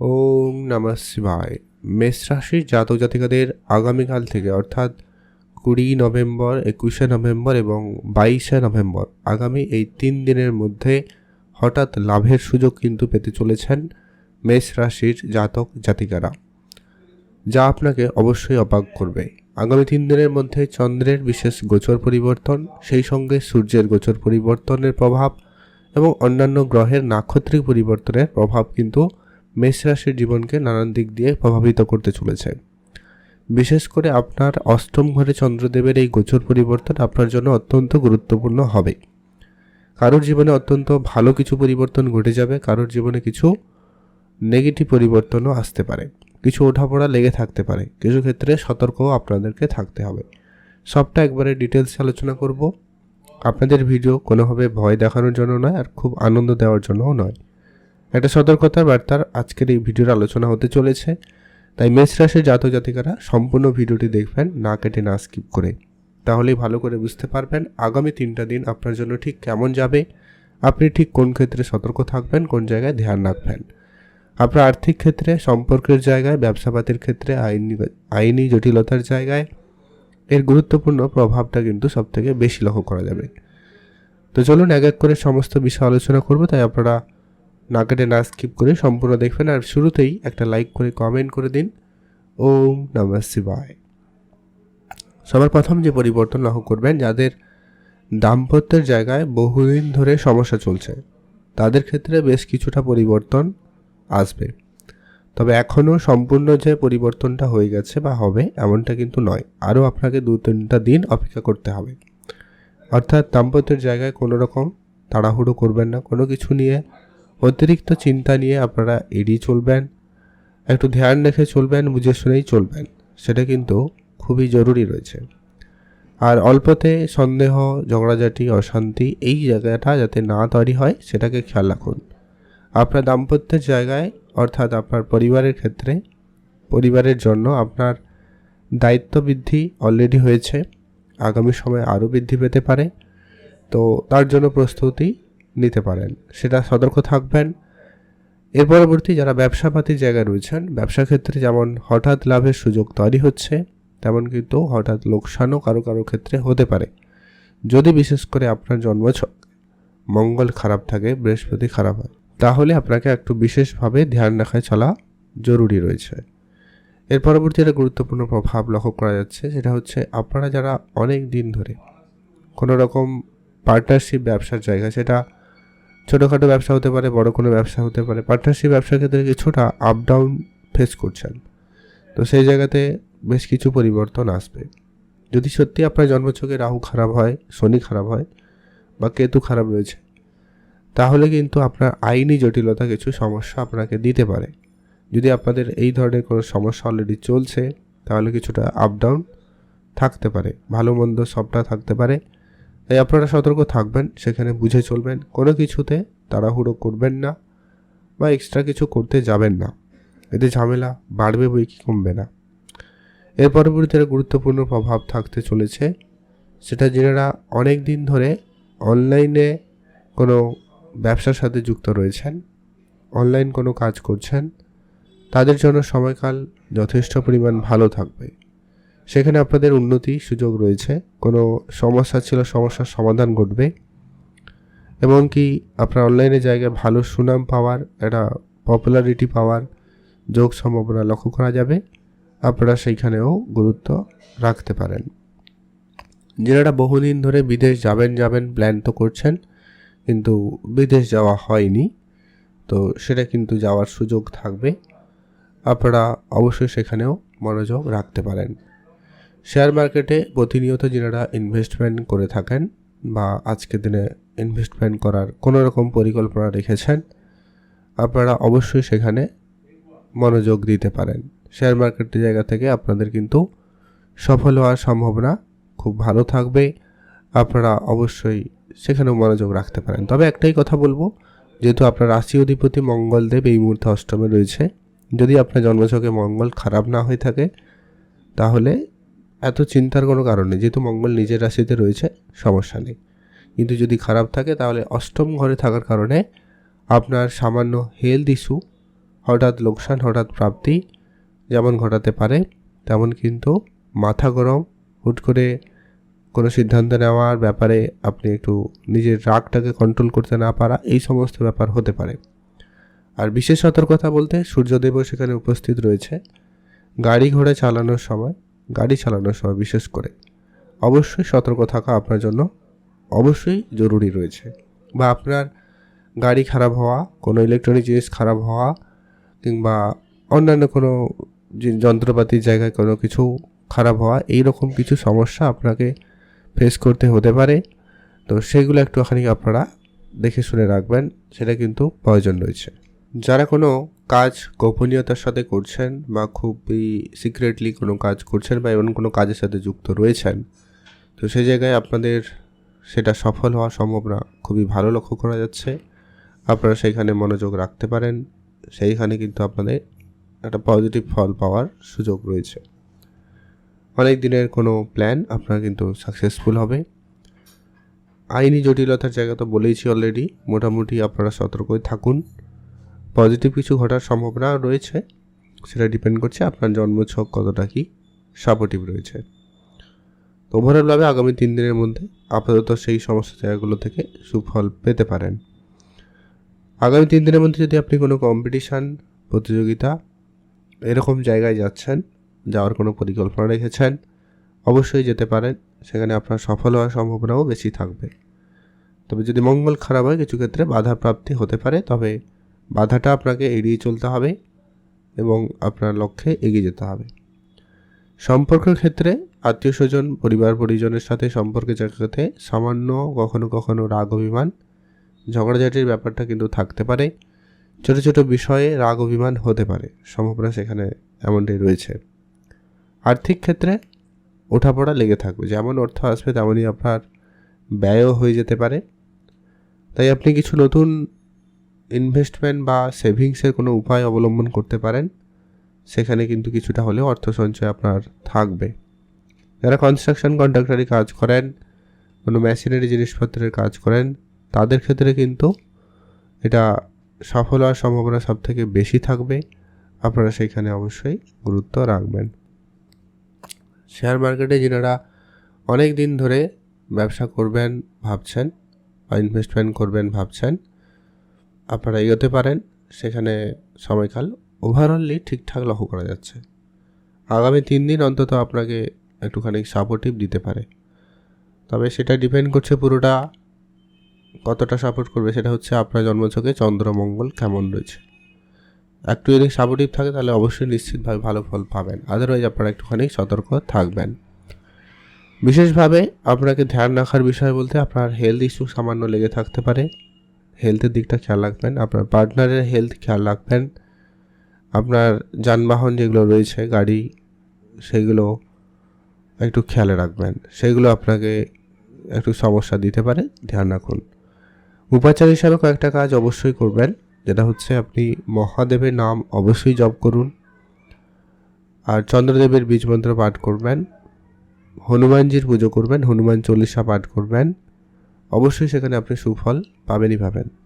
ওম নমঃ শিবায়। মেষ রাশির জাতক জাতিকাদের আগামীকাল থেকে, অর্থাৎ কুড়ি নভেম্বর, একুশে নভেম্বর এবং বাইশে নভেম্বর, আগামী এই তিন দিনের মধ্যে হঠাৎ লাভের সুযোগ কিন্তু পেতে চলেছেন মেষ রাশির জাতক জাতিকারা, যা আপনাকে অবশ্যই অবাক করবে। আগামী তিন দিনের মধ্যে চন্দ্রের বিশেষ গোচর পরিবর্তন, সেই সঙ্গে সূর্যের গোচর পরিবর্তনের প্রভাব এবং অন্যান্য গ্রহের নাক্ষত্রিক পরিবর্তনের প্রভাব কিন্তু মেষ রাশির জীবনকে নানান দিক দিয়ে প্রভাবিত করতে চলেছে। বিশেষ করে আপনার অষ্টম ঘরে চন্দ্রদেবের এই গোচর পরিবর্তন আপনার জন্য অত্যন্ত গুরুত্বপূর্ণ হবে। কারোর জীবনে অত্যন্ত ভালো কিছু পরিবর্তন ঘটে যাবে, কারোর জীবনে কিছু নেগেটিভ পরিবর্তনও আসতে পারে। কিছু ওঠাপড়া লেগে থাকতে পারে, কিছু ক্ষেত্রে সতর্কও আপনাদেরকে থাকতে হবে। সবটা একবারে ডিটেলসে আলোচনা করব। আপনাদের ভিডিও কোনোভাবে ভয় দেখানোর জন্য নয় আর খুব আনন্দ দেওয়ার জন্যও নয়। একটা সতর্কতার বার্তার আজকের এই ভিডিওর আলোচনা হতে চলেছে। তাই মেষ রাশির জাতক জাতিকারা সম্পূর্ণ ভিডিওটি দেখবেন, না কেটে না স্কিপ করে। তাহলেই ভালো করে বুঝতে পারবেন আগামী তিনটা দিন আপনার জন্য ঠিক কেমন যাবে, আপনি ঠিক কোন ক্ষেত্রে সতর্ক থাকবেন, কোন জায়গায় ধ্যান রাখবেন। আপনার আর্থিক ক্ষেত্রে, সম্পর্কের জায়গায়, ব্যবসাপাতির ক্ষেত্রে, আইনি আইনি জটিলতার জায়গায় এর গুরুত্বপূর্ণ প্রভাবটা কিন্তু সবথেকে বেশি লক্ষ্য করা যাবে। তো চলুন এক এক করে সমস্ত বিষয় আলোচনা করব, তাই আপনারা না কেটে না স্কিপ করে সম্পূর্ণ দেখবেন আর শুরুতেই একটা লাইক করে কমেন্ট করে দিন। ওম নমঃ শিবায়। সবার প্রথম যে পরিবর্তন লক্ষ্য করবেন, যাদের দাম্পত্যের জায়গায় বহুদিন ধরে সমস্যা চলছে, তাদের ক্ষেত্রে বেশ কিছুটা পরিবর্তন আসবে। তবে এখনও সম্পূর্ণ যে পরিবর্তনটা হয়ে গেছে বা হবে, এমনটা কিন্তু নয়। আরও আপনাকে দু তিনটা দিন অপেক্ষা করতে হবে। অর্থাৎ দাম্পত্যের জায়গায় কোনো রকম তাড়াহুড়ো করবেন না। কোনো কিছু নিয়ে অতিরিক্ত চিন্তা নিয়ে আপনারা এড়িয়ে চলবেন, একটু ধ্যান রেখে চলবেন, বুঝে শুনেই চলবেন, সেটা কিন্তু খুবই জরুরি রয়েছে। আর অল্পতে সন্দেহ, ঝগড়াঝাটি, অশান্তি, এই জায়গাটা যাতে না তৈরি হয়, সেটাকে খেয়াল রাখুন। আপনার দাম্পত্যের জায়গায়, অর্থাৎ আপনার পরিবারের ক্ষেত্রে, পরিবারের জন্য আপনার দায়িত্ব বৃদ্ধি অলরেডি হয়েছে, আগামী সময়ে আরও বৃদ্ধি পেতে পারে। তো তার জন্য প্রস্তুতি নিতে পারেন। সেটা সতর্ক থাকবেন। এর পরবর্তী যারা ব্যবসাপাতির জায়গায় রয়েছেন ব্যবসা ক্ষেত্রে যেমন হঠাৎ লাভের সুযোগ তৈরি হচ্ছে, তেমন কিন্তু হঠাৎ লোকসানও কারও কারও ক্ষেত্রে হতে পারে। যদি বিশেষ করে আপনার জন্মছক মঙ্গল খারাপ থাকে, বৃহস্পতি খারাপ হয়, তাহলে আপনাকে একটু বিশেষভাবে ধ্যান রাখায় চলা জরুরি রয়েছে। এর পরবর্তী একটা গুরুত্বপূর্ণ প্রভাব লক্ষ্য করা যাচ্ছে, সেটা হচ্ছে আপনারা যারা অনেক দিন ধরে কোনো রকম পার্টনারশিপ ব্যবসার জায়গা সেটা ছোটোখাটো ব্যবসা হতে পারে, বড় কোনো ব্যবসা হতে পারে। পার্টনারশিপ ব্যবসার ক্ষেত্রে কিছুটা আপ ডাউন ফেস করছেন। তো সেই জায়গাতে বেশ কিছু পরিবর্তন আসবে। যদি সত্যি আপনার জন্মছকে রাহু খারাপ হয়, শনি খারাপ হয় বা কেতু খারাপ রয়েছে, তাহলে কিন্তু আপনার আইনি জটিলতা কিছু সমস্যা আপনাকে দিতে পারে। যদি আপনাদের এই ধরনের কোনো সমস্যা অলরেডি চলছে, তাহলে কিছুটা আপ ডাউন থাকতে পারে, ভালো মন্দ সবটা থাকতে পারে। তাই আপনারা সতর্ক থাকবেন, সেখানে বুঝে চলবেন, কোনো কিছুতে তাড়াহুড়ো করবেন না বা এক্সট্রা কিছু করতে যাবেন না। এতে ঝামেলা বাড়বে বই কি কমবে না। এর পরবর্তীতে গুরুত্বপূর্ণ প্রভাব থাকতে চলেছে, সেটা যারা অনেক দিন ধরে অনলাইনে কোনো ব্যবসার সাথে যুক্ত রয়েছেন অনলাইন কোনো কাজ করছেন, তাদের জন্য সময়কাল যথেষ্ট পরিমাণ ভালো থাকবে। সেখানে আপনাদের উন্নতি সুযোগ রয়েছে। কোনো সমস্যা ছিল, সমস্যার সমাধান ঘটবে। এমনকি আপনার অনলাইনে জায়গায় ভালো সুনাম পাওয়ার, একটা পপুলারিটি পাওয়ার যোগ সম্ভাবনা লক্ষ্য করা যাবে। আপনারা সেইখানেও গুরুত্ব রাখতে পারেন। যারা বহুদিন ধরে বিদেশ যাবেন যাবেন প্ল্যান তো করছেন, কিন্তু বিদেশ যাওয়া হয়নি, তো সেটা কিন্তু যাওয়ার সুযোগ থাকবে। আপনারা অবশ্যই সেখানেও মনোযোগ রাখতে পারেন। শেয়ার মার্কেটে প্রতিনিয়ত যারা ইনভেস্টমেন্ট করে থাকেন বা আজকের দিনে ইনভেস্টমেন্ট করার কোনো রকম পরিকল্পনা রেখেছেন, আপনারা অবশ্যই সেখানে মনোযোগ দিতে পারেন। শেয়ার মার্কেটের জায়গা থেকে আপনাদের কিন্তু সফল হওয়ার সম্ভাবনা খুব ভালো থাকবে। আপনারা অবশ্যই সেখানেও মনোযোগ রাখতে পারেন। তবে একটাই কথা বলব, যেহেতু আপনার রাশি অধিপতি মঙ্গলদেব এই মুহূর্তে অষ্টমে রয়েছে, যদি আপনার জন্মছকে মঙ্গল খারাপ না হয়ে থাকে, তাহলে এত চিন্তার কোনো কারণ নেই। যেহেতু মঙ্গল নিজের রাশিতে রয়েছে, সমস্যা নেই। কিন্তু যদি খারাপ থাকে, তাহলে অষ্টম ঘরে থাকার কারণে আপনার সামান্য হেলথ ইস্যু হঠাৎ লোকসান, হঠাৎ প্রাপ্তি যেমন ঘটাতে পারে, তেমন কিন্তু মাথা গরম, হুট করে কোনো সিদ্ধান্ত নেওয়ার ব্যাপারে আপনি একটু নিজের রাগটাকে কন্ট্রোল করতে না পারা, এই সমস্ত ব্যাপার হতে পারে। আর বিশেষ সতর্কতা বলতে সূর্যদেবও সেখানে উপস্থিত রয়েছে। গাড়ি ঘোড়া চালানোর সময় গাড়ি চালানোর সময় বিশেষ করে। অবশ্যই সতর্ক থাকা আপনার জন্য অবশ্যই জরুরি রয়েছে বা আপনার গাড়ি খারাপ হওয়া, কোনো ইলেকট্রনিক জিনিস খারাপ হওয়া কিংবা অন্যান্য কোনো যন্ত্রপাতির জায়গায় কোনো কিছু খারাপ হওয়া এই রকম কিছু সমস্যা আপনাকে ফেস করতে হতে পারে। তো সেগুলো একটুখানি আপনারা দেখে শুনে রাখবেন, সেটা কিন্তু প্রয়োজন রয়েছে। যারা কোনো কাজ গোপনীয়তার সাথে করছেন বা খুবই সিক্রেটলি কোনো কাজ করছেন বা এমন কোনো কাজের সাথে যুক্ত রয়েছেন, তো সেই জায়গায় আপনাদের সেটা সফল হওয়ার সম্ভাবনা খুবই ভালো লক্ষ্য করা যাচ্ছে। আপনারা সেইখানে মনোযোগ রাখতে পারেন। সেইখানে কিন্তু আপনাদের একটা পজিটিভ ফল পাওয়ার সুযোগ রয়েছে। অনেক দিনের কোনো প্ল্যান আপনার কিন্তু সাকসেসফুল হবে। আইনি জটিলতার জায়গা তো বলেইছি অলরেডি মোটামুটি আপনারা সতর্কই থাকুন। পজিটিভ কিছু ঘটার সম্ভাবনা রয়েছে, সেটা ডিপেন্ড করছে আপনার জন্মছক কতটা কি সাপোর্টিভ রয়েছে। তো ওভারঅলভাবে আগামী তিন দিনের মধ্যে আপাতত সেই সমস্ত জায়গাগুলো থেকে সুফল পেতে পারেন। আগামী তিন দিনের মধ্যে যদি আপনি কোনো কম্পিটিশান প্রতিযোগিতা এরকম জায়গায় যাচ্ছেন, যাওয়ার কোনো পরিকল্পনা রেখেছেন, অবশ্যই যেতে পারেন, সেখানে আপনার সফল হওয়ার সম্ভাবনাও বেশি থাকবে। তবে যদি মঙ্গল খারাপ হয়, কিছু ক্ষেত্রে বাধা প্রাপ্তি হতে পারে, তবে বাধাটা আপনাকে এড়িয়ে চলতে হবে এবং আপনার লক্ষ্যে এগিয়ে যেতে হবে। সম্পর্কের ক্ষেত্রে আত্মীয় স্বজন, পরিবার, পরিজনের সাথে সম্পর্কে জায়গাতে সামান্য, কখনো কখনো রাগ, অভিমান, ঝগড়াঝাটির ব্যাপারটা কিন্তু থাকতে পারে। ছোট ছোট বিষয়ে রাগ, অভিমান হতে পারে। সম্ভাবনা সেখানে এমনটাই রয়েছে। আর্থিক ক্ষেত্রে ওঠাপড়া লেগে থাকবে। যেমন অর্থ আসবে, তেমনই আপনার ব্যয়ও হয়ে যেতে পারে। তাই আপনি কিছু নতুন ইনভেস্টমেন্ট বা সেভিংসের কোনো উপায় অবলম্বন করতে পারেন, সেখানে কিন্তু কিছুটা হলেও অর্থ সঞ্চয় আপনার থাকবে। যারা কনস্ট্রাকশন কন্ট্রাক্টারি কাজ করেন, কোনো মেশিনারি জিনিসপত্রের কাজ করেন, তাদের ক্ষেত্রে কিন্তু এটা সফল হওয়ার সম্ভাবনা সব থেকে বেশি থাকবে। আপনারা সেইখানে অবশ্যই গুরুত্ব রাখবেন। শেয়ার মার্কেটে যিনারা অনেক দিন ধরে ব্যবসা করবেন, ভাবছেন বা ইনভেস্টমেন্ট করবেন, ভাবছেন আপনারা এগোতে পারেন, সেখানে সময়কাল ওভারঅলি ঠিকঠাক লক্ষ্য করা যাচ্ছে। আগামী তিন দিন অন্তত আপনাকে একটুখানি সাপোর্টিভ দিতে পারে। তবে সেটা ডিপেন্ড করছে পুরোটা, কতটা সাপোর্ট করবে সেটা হচ্ছে আপনার জন্মছকে চন্দ্রমঙ্গল কেমন রয়েছে। একটু যদি সাপোর্টিভ থাকে তাহলে অবশ্যই নিশ্চিতভাবে ভালো ফল পাবেন। আদারওয়াইজ আপনারা একটুখানি সতর্ক থাকবেন। বিশেষভাবে আপনাকে ধ্যান রাখার বিষয় বলতে আপনার হেলথ ইস্যু সামান্য লেগে থাকতে পারে। হেলথের দিকটা খেয়াল রাখবেন, আপনার পার্টনারের হেলথ খেয়াল রাখবেন, আপনার যানবাহন যেগুলো রয়েছে, গাড়ি, সেগুলো একটু খেয়ালে রাখবেন, সেগুলো আপনাকে একটু সমস্যা দিতে পারে, ধ্যান রাখুন। উপাচার হিসাবে কয়েকটা কাজ অবশ্যই করবেন, যেটা হচ্ছে আপনি মহাদেবের নাম অবশ্যই জপ করুন, আর চন্দ্রদেবের বীজমন্ত্র পাঠ করবেন, হনুমানজির পুজো করবেন, হনুমান চল্লিশা পাঠ করবেন অবশ্যই সেখানে আপনি সুফল পাবেনই পাবেন।